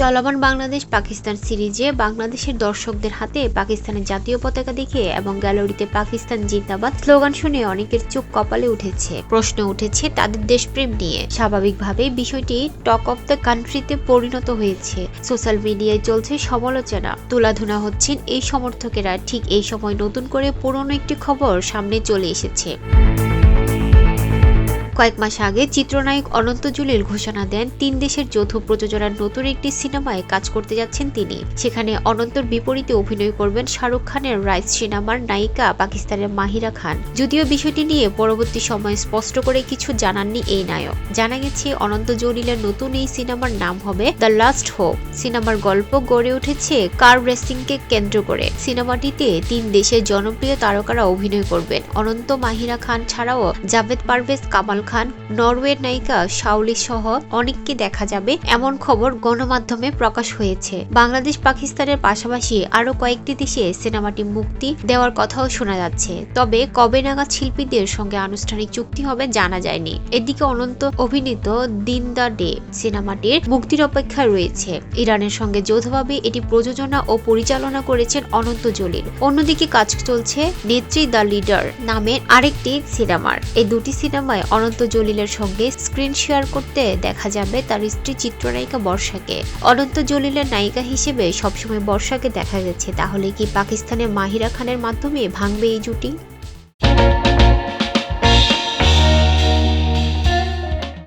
চলমান বাংলাদেশ পাকিস্তান সিরিজে বাংলাদেশের দর্শকদের হাতে পাকিস্তানের জাতীয় পতাকা দেখে এবং গ্যালারিতে পাকিস্তান জিন্দাবাদ স্লোগান শুনে অনেকের চোখ কপালে উঠেছে। প্রশ্ন উঠেছে, তাদের দেশপ্রেম নিয়ে। স্বাভাবিকভাবেই বিষয়টি টক অফ দ্য কান্ট্রিতে পরিণত হয়েছে। সোশ্যাল মিডিয়ায় চলছে সমালোচনা। তুলাধুনা হচ্ছেন এই সমর্থকেরা। ঠিক এই সময় নতুন করে পুরনো একটি খবর সামনে চলে এসেছে। কয়েক মাস আগে চিত্রনায়ক অনন্ত জলিল ঘোষণা দেন, তিন দেশের যৌথ প্রযোজনার নতুন একটি সিনেমায় কাজ করতে যাচ্ছেন তিনি। সেখানে অনন্তর বিপরীতে অভিনয় করবেন শাহরুখ খানের রাইস সিনেমার নায়িকা পাকিস্তানের মাহিরা খান। যদিও বিষয়টি নিয়ে পরবর্তী সময়ে স্পষ্ট করে কিছু জানাননি এই নায়ক। জানা গেছে, অনন্ত জলিলের নতুন এই সিনেমার নাম হবে দ্য লাস্ট হোপ সিনেমার গল্প গড়ে উঠেছে কার রেসিংকে কেন্দ্র করে। সিনেমাটিতে তিন দেশের জনপ্রিয় তারকারা অভিনয় করবেন। অনন্ত, মাহিরা খান ছাড়াও জাভেদ পারভেজ, কামাল খান, নরওয়ের নায়িকা শাওলি সহ অনেককে দেখা যাবে, এমন খবর গণমাধ্যমে প্রকাশ হয়েছে। বাংলাদেশ, পাকিস্তানের পাশাপাশি আরও কয়েকটি দেশে সিনেমাটি মুক্তি দেওয়ার কথাও শোনা যাচ্ছে। তবে কবে নাগাদ শিল্পীদের সঙ্গে আনুষ্ঠানিক চুক্তি হবে জানা যায়নি। এদিকে অনন্ত অভিনীত দিন দ্য ডে সিনেমাটির মুক্তির অপেক্ষায় রয়েছে। ইরানের সঙ্গে যৌথভাবে এটি প্রযোজনা ও পরিচালনা করেছেন অনন্ত জলিল। অন্যদিকে কাজ চলছে নেত্রী দ্য লিডার নামের আরেকটি সিনেমার। এই দুটি সিনেমায় অনন্ত জলিলের সঙ্গে স্ক্রিন শেয়ার করতে দেখা যাবে তার স্ত্রী চিত্রনায়িকা বর্ষাকে। অনন্ত জলিলের নায়িকা হিসেবে সবসময় বর্ষাকে দেখা গেছে। তাহলে কি পাকিস্তানের মাহিরা খানের মাধ্যমে ভাঙবে এই জুটি?